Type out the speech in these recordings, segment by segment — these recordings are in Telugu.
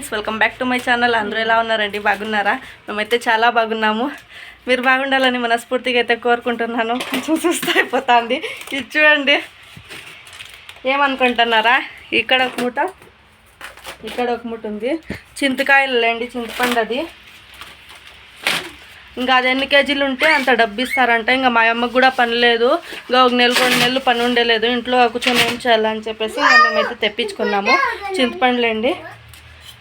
Friends welcome back to my channel. అందరూ ఎలా ఉన్నారండి? బాగున్నారా? మేమైతే చాలా బాగున్నాము. మీరు బాగుండాలని మనస్ఫూర్తిగా అయితే కోరుకుంటున్నాను. కొంచెం చూస్తూ అయిపోతుంది. ఇది చూడండి. ఏమనుకుంటున్నారా? ఇక్కడ ఒక మూట ఇక్కడ ఒక మూట ఉంది. చింతకాయలు లేండి చింతపండు అది ఇంకా అది ఎన్ని కేజీలు ఉంటే అంత డబ్బు ఇస్తారంట. ఇంకా మా అమ్మకు కూడా పని లేదు. ఇంకా ఒక నెల రెండు నెలలు పని ఉండలేదు. ఇంట్లో కూర్చొని ఏం చేయాలని చెప్పేసి ఇంకా మేమైతే తెప్పించుకున్నాము. చింతపండులేండి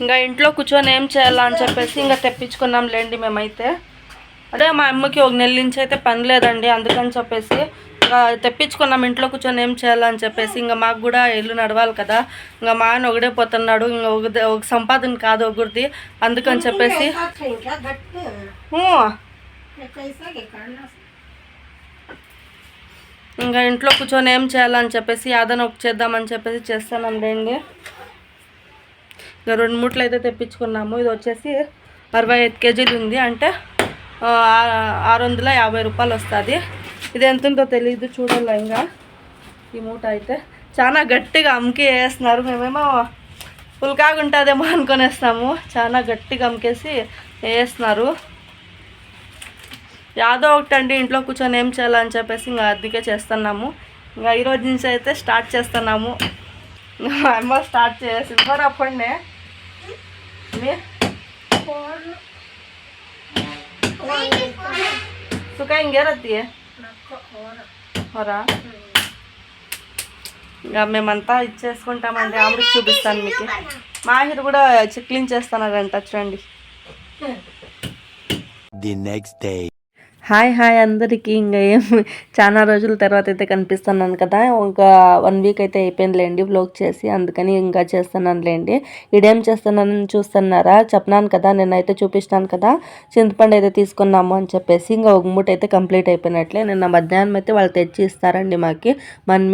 ఇంకా ఇంట్లో కూర్చొని ఏం చేయాలా అని చెప్పేసి ఇంకా తెప్పించుకున్నాం లేండి మేమైతే. అదే మా అమ్మకి ఒక నెల నుంచి అయితే పని లేదండి అందుకని చెప్పేసి తెప్పించుకున్నాం ఇంట్లో కూర్చొని ఏం చేయాలని చెప్పేసి. ఇంకా మాకు కూడా ఇల్లు నడవాలి కదా ఇంకా మా ఆయన ఒకడే పోతున్నాడు ఇంకా ఒక ఒక సంపాదన కాదు ఒకరిది అందుకని చెప్పేసి. ఇంకా ఇంట్లో కూర్చొని ఏం చేయాలని చెప్పేసి యాదన ఒక చేద్దామని చెప్పేసి చేస్తానండి ఇంకా రెండు మూట్లు అయితే తెప్పించుకున్నాము. ఇది వచ్చేసి అరవై ఐదు కేజీలు ఉంది. అంటే ఆరు వందల యాభై రూపాయలు వస్తుంది. ఇది ఎంత ఉందో తెలియదు చూడాలి ఇంకా. ఈ మూట అయితే చాలా గట్టిగా అమ్ముకి వేస్తున్నారు. మేమేమో పుల్కాగా ఉంటుందేమో అనుకునేస్తాము. చాలా గట్టిగా అమ్ముకేసి వేస్తున్నారు. యాదో ఒకటండి ఇంట్లో కూర్చొని ఏం చేయాలని చెప్పేసి ఇంకా అందుకే చేస్తున్నాము. ఇంకా ఈరోజు నుంచి అయితే స్టార్ట్ చేస్తున్నాము. మా అమ్మ స్టార్ట్ చేసి మరి అప్పుడే సుఖ ఇంకేరత్తి హోరా ఇంకా మేమంతా ఇచ్చేసుకుంటామండి. ఆవిడకి చూపిస్తాను మీకు. మాహిర్ కూడా క్లీన్ చేస్తున్నారంట చూడండి. The next day hi hi అందరికీ. ఇంకా ఏం చాలా రోజుల తర్వాత అయితే కనిపిస్తున్నాను కదా. ఒక వన్ వీక్ అయితే అయిపోయిందిలేండి వ్లోగ్ చేసి. అందుకని ఇంకా చేస్తున్నానులేండి. ఇడేం చేస్తున్నానని చూస్తున్నారా? చెప్పినాను కదా నేనైతే చూపిస్తాను కదా. చింతపండు అయితే తీసుకున్నాము అని చెప్పేసి ఇంకా ఒక మూట అయితే కంప్లీట్ అయిపోయినట్లే. నిన్న మధ్యాహ్నం అయితే వాళ్ళు తెచ్చి ఇస్తారండి మాకి. మనం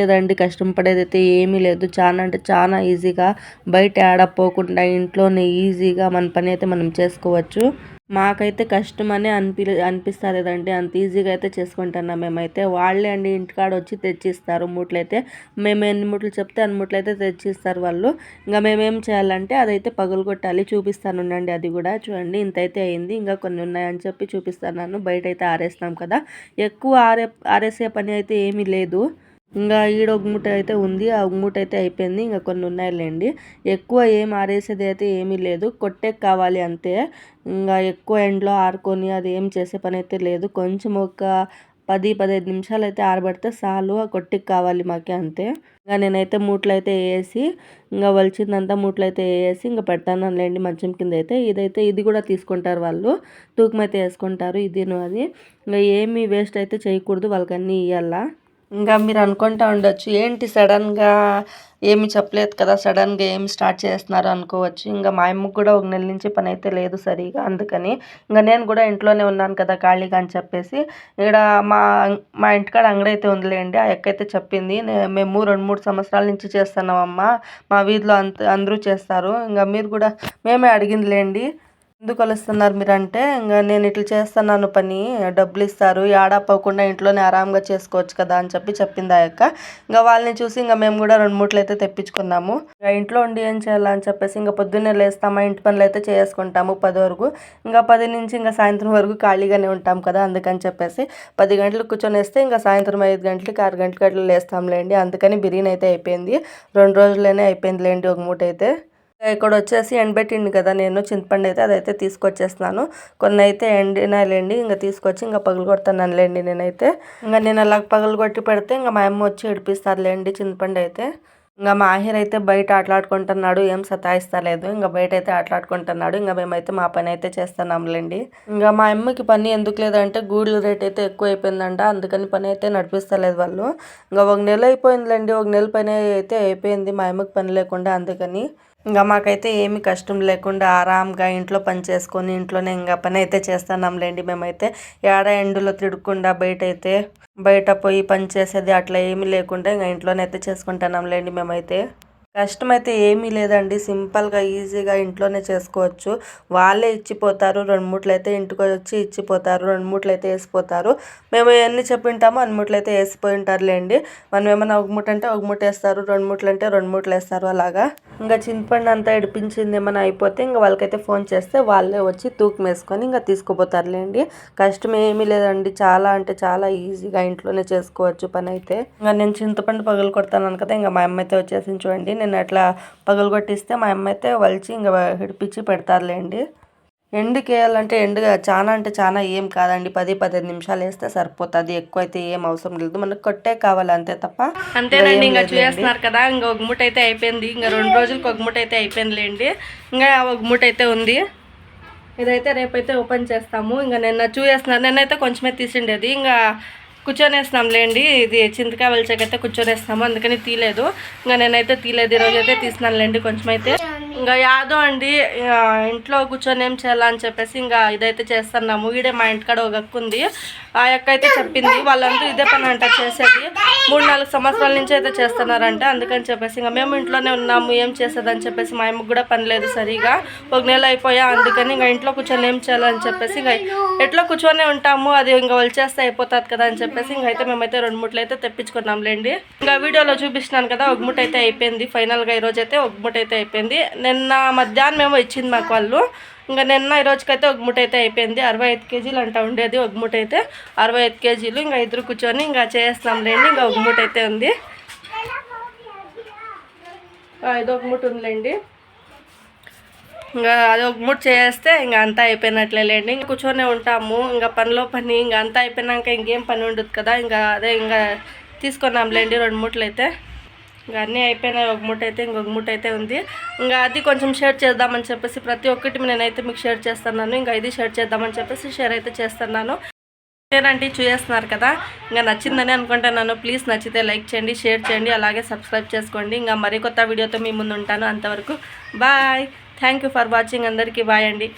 లేదండి కష్టం పడేదైతే ఏమీ లేదు. చాలా అంటే చాలా ఈజీగా బయట ఆడపోకుండా ఇంట్లోనే ఈజీగా మన పని అయితే మనం చేసుకోవచ్చు. మాకైతే కష్టం అని అనిపి అనిపిస్తలేదండి అంత ఈజీగా అయితే చేసుకుంటున్నాం మేమైతే. వాళ్ళే అండి ఇంటికాడ వచ్చి తెచ్చిస్తారు మూట్లయితే మేము ఎన్ని మూటలు చెప్తే అన్ని మూటలు అయితే తెచ్చిస్తారు వాళ్ళు. ఇంకా మేమేం చేయాలంటే అదైతే పగులు కొట్టాలి చూపిస్తాను ఉండండి అది కూడా. చూడండి ఇంత అయితే అయింది. ఇంకా కొన్ని ఉన్నాయని చెప్పి చూపిస్తాను. బయట అయితే ఆరేస్తాం కదా. ఎక్కువ ఆరే ఆరేసే పని అయితే ఏమీ లేదు. ఇంకా ఈడ ఒక మూట అయితే ఉంది ఆ ఒక మూట అయితే అయిపోయింది ఇంకా కొన్ని ఉన్నాయిలేండి. ఎక్కువ ఏం ఆరేసేది అయితే ఏమీ లేదు కొట్టే కావాలి అంతే. ఇంకా ఎక్కువ ఎండలో ఆరుకొని అది ఏం చేసే పని అయితే లేదు. కొంచెం ఒక పది పదిహేను నిమిషాలు అయితే ఆరబడితే చాలు ఆ కొట్టికి కావాలి మాకే అంతే. ఇంకా నేనైతే మూటలు అయితే వేసి ఇంకా వలిచిందంతా మూటలు అయితే వేసి ఇంకా పెడతాను లేండి మంచం కింద అయితే. ఇదైతే ఇది కూడా తీసుకుంటారు వాళ్ళు తూకం అయితే వేసుకుంటారు ఇదిను అది. ఇంకా ఏమీ వేస్ట్ అయితే చేయకూడదు వాళ్ళకి అన్నీ ఇవ్వాలా ఇంకా మీరు అనుకుంటా ఉండొచ్చు. ఏంటి సడన్గా ఏమి చెప్పలేదు కదా సడన్గా ఏమి స్టార్ట్ చేస్తున్నారు అనుకోవచ్చు. ఇంకా మా అమ్మకు కూడా ఒక నెల నుంచి పని అయితే లేదు సరిగా అందుకని. ఇంకా నేను కూడా ఇంట్లోనే ఉన్నాను కదా ఖాళీగా అని చెప్పేసి. ఇక్కడ మా మా ఇంటికాడ అంగడి అయితే ఉందిలేండి. ఆ ఎక్క అయితే చెప్పింది మేము రెండు మూడు సంవత్సరాల నుంచి చేస్తున్నామమ్మా. మా వీధిలో అంత అందరూ చేస్తారు. ఇంకా మీరు కూడా మేమే అడిగిందిలేండి. ఎందుకు కలుస్తున్నారు మీరంటే ఇంకా నేను ఇట్లా చేస్తున్నాను పని డబ్బులు ఇస్తారు ఏడాపోకుండా ఇంట్లోనే ఆరాంగా చేసుకోవచ్చు కదా అని చెప్పి చెప్పింది ఆ యొక్క ఇంకా వాళ్ళని చూసి ఇంకా మేము కూడా రెండు మూట్లు అయితే తెప్పించుకున్నాము. ఇంకా ఇంట్లో ఉండి ఏం అని చెప్పేసి ఇంకా పొద్దున్నే లేస్తామా ఇంటి పనులు అయితే చేసుకుంటాము పది వరకు. ఇంకా పది నుంచి ఇంకా సాయంత్రం వరకు ఖాళీగానే ఉంటాం కదా అందుకని చెప్పేసి పది గంటలకు కూర్చొని వేస్తే ఇంకా సాయంత్రం ఐదు గంటలకి ఆరు గంటలకి అట్లా లేస్తాంలేండి. అందుకని బిర్యానీ అయితే అయిపోయింది. రెండు రోజులనే అయిపోయిందిలేండి ఒక మూట అయితే ఇక్కడ వచ్చేసి ఎండబెట్టింది కదా నేను చింతపండు అయితే అదైతే తీసుకొచ్చేస్తున్నాను. కొన్ని అయితే ఎండినాయిలేండి ఇంకా తీసుకొచ్చి ఇంకా పగలు కొడతానులేండి నేనైతే. ఇంకా నేను అలా పగలు కొట్టి పెడితే ఇంకా మా అమ్మ వచ్చి ఏడిపిస్తారులేండి చింతపండు అయితే. ఇంకా మాహిర్ అయితే బయట ఆటలాడుకుంటున్నాడు ఏం సతాయిస్తలేదు. ఇంకా బయట అయితే ఆటలాడుకుంటున్నాడు ఇంకా మేమైతే మా పని అయితే చేస్తున్నాంలేండి. ఇంకా మా అమ్మకి పని ఎందుకు లేదంటే గూడ్ల రేట్ అయితే ఎక్కువ అయిపోయిందంట అందుకని పని అయితే నడిపిస్తలేదు వాళ్ళు. ఇంకా ఒక నెల అయిపోయిందిలేండి ఒక నెల పని అయితే అయిపోయింది మా అమ్మకి పని లేకుండా అందుకని ఇంకా మాకైతే ఏమి కష్టం లేకుండా ఆరాంగా ఇంట్లో పని చేసుకొని ఇంట్లోనే ఇంకా పని అయితే చేస్తున్నాంలేండి మేమైతే. ఏడ ఎండులో తిడకుండా బయట అయితే బయట పోయి పని చేసేది అట్లా ఏమి లేకుండా ఇంకా ఇంట్లోనే అయితే చేసుకుంటున్నాంలేండి మేమైతే. కష్టమైతే ఏమీ లేదండి. సింపుల్గా ఈజీగా ఇంట్లోనే చేసుకోవచ్చు. వాళ్ళే ఇచ్చిపోతారు. రెండు మూట్లు అయితే ఇంటికి వచ్చి ఇచ్చిపోతారు. రెండు మూట్లు అయితే వేసిపోతారు. మేము ఎన్ని చెప్పింటామో అన్ని మూట్లు అయితే వేసిపోయి ఉంటారులేండి మనం ఏమైనా ఒక మూట అంటే ఒక మూట వేస్తారు. రెండు మూట్లు అంటే రెండు మూట్లు వేస్తారు. అలాగా? ఇంకా చింతపండు అంతా ఇడిపించింది ఏమైనా అయిపోతే ఇంకా వాళ్ళకైతే ఫోన్ చేస్తే వాళ్ళే వచ్చి తూకం వేసుకొని ఇంకా తీసుకుపోతారులేండి. కష్టం ఏమీ లేదండి. చాలా అంటే చాలా ఈజీగా ఇంట్లోనే చేసుకోవచ్చు పని అయితే ఇంకా నేను చింతపండు పగలు కొడతాను కదా ఇంకా మా అమ్మ అయితే వచ్చేసి చూడండి. నేను అట్లా పగలు కొట్టిస్తే మా అమ్మ అయితే వలిచి ఇంకా హిడిపించి పెడతారులేండి. ఎండుకి వేయాలంటే ఎండుగా చాలా అంటే చాలా ఏం కాదండి. పది పదిహేను నిమిషాలు వేస్తే సరిపోతుంది. ఎక్కువ అయితే ఏం అవసరం లేదు. మనకు కొట్టే కావాలి అంతే తప్ప అంతేనండి ఇంకా చూసేస్తున్నారు కదా ఇంకా ఒక మూట అయితే అయిపోయింది. ఇంకా రెండు రోజులకి ఒక మూట అయితే అయిపోయిందిలేండి. ఇంకా ఒక మూట అయితే ఉంది. ఇదైతే రేపైతే ఓపెన్ చేస్తాము. ఇంకా నిన్న చూసేస్తున్నారు. నిన్నైతే కొంచెమే తీసిండేది. ఇంకా కూర్చొనేస్తున్నాం లేండి ఇది చింతకాయ వలిచకైతే కూర్చొనేస్తాము అందుకని తీయలేదు ఇంకా నేనైతే తీయలేదు ఈరోజు అయితే తీసినాను లేండి కొంచెం అయితే ఇంకా యాదో అండి ఇంట్లో కూర్చొని ఏం చేయాలని చెప్పేసి ఇంకా ఇదైతే చేస్తున్నాము. ఈడే మా ఇంటికాడ ఒక ఉంది. ఆ యొక్క అయితే చెప్పింది వాళ్ళందరూ ఇదే పని అంట చేసేది. మూడు నాలుగు సంవత్సరాల నుంచి అయితే చేస్తున్నారంట. అందుకని చెప్పేసి ఇంకా మేము ఇంట్లోనే ఉన్నాము ఏం చేసేదని చెప్పేసి మా అమ్మకు కూడా పని లేదు సరిగా. ఒక నెల అయిపోయా అందుకని ఇంకా ఇంట్లో కూర్చొని ఏం చేయాలని చెప్పేసి ఇంకా ఎట్లా కూర్చొని ఉంటాము. అది ఇంకా వాళ్ళు చేస్తే అయిపోతుంది కదా అని చెప్పేసి ఇంకా అయితే మేమైతే రెండు ముట్లు అయితే తెప్పించుకున్నాంలేండి. ఇంకా వీడియోలో చూపిస్తున్నాను కదా ఒక మూట అయితే అయిపోయింది. ఫైనల్గా ఈ అయితే ఒక మూట అయితే అయిపోయింది. నిన్న మధ్యాహ్నం ఏమో ఇచ్చింది మాకు వాళ్ళు. ఇంకా నిన్న ఈ రోజుకైతే ఒక మూట అయితే అయిపోయింది. అరవై ఐదు కేజీలు అంట ఉండేది ఒక మూట అయితే. అరవై ఐదు కేజీలు ఇంకా ఇద్దరు కూర్చొని ఇంకా చేస్తాంలేండి ఇంకా ఒక మూట అయితే ఉంది. ఇది ఒక మూట ఉందిలేండి. ఇంకా అది ఒక మూట చేస్తే ఇంకా అంతా అయిపోయినట్లే లేండి. ఇంకా కూర్చొనే ఉంటాము. ఇంకా పనిలో పని ఇంకా అంతా అయిపోయినాక ఇంకేం పని ఉండదు కదా. ఇంకా అదే ఇంకా తీసుకున్నాంలేండి రెండు మూటలు అయితే. ఇంకా అన్నీ అయిపోయినాయి ఒక మూట అయితే ఇంకొక మూట అయితే ఉంది. ఇంకా అది కొంచెం షేర్ చేద్దామని చెప్పేసి ప్రతి ఒక్కటి నేనైతే మీకు షేర్ చేస్తున్నాను. ఇంకా ఇది షేర్ చేద్దామని చెప్పేసి షేర్ అయితే చేస్తున్నాను. ఏంటంటే చూసేస్తున్నారు కదా? ఇంకా నచ్చిందని అనుకుంటున్నాను. ప్లీజ్ నచ్చితే లైక్ చేయండి షేర్ చేయండి అలాగే సబ్స్క్రైబ్ చేసుకోండి. ఇంకా మరికొత్త వీడియోతో మీ ముందు ఉంటాను అంతవరకు. Bye. Thank you for watching. అందరికీ బాయ్ అండి.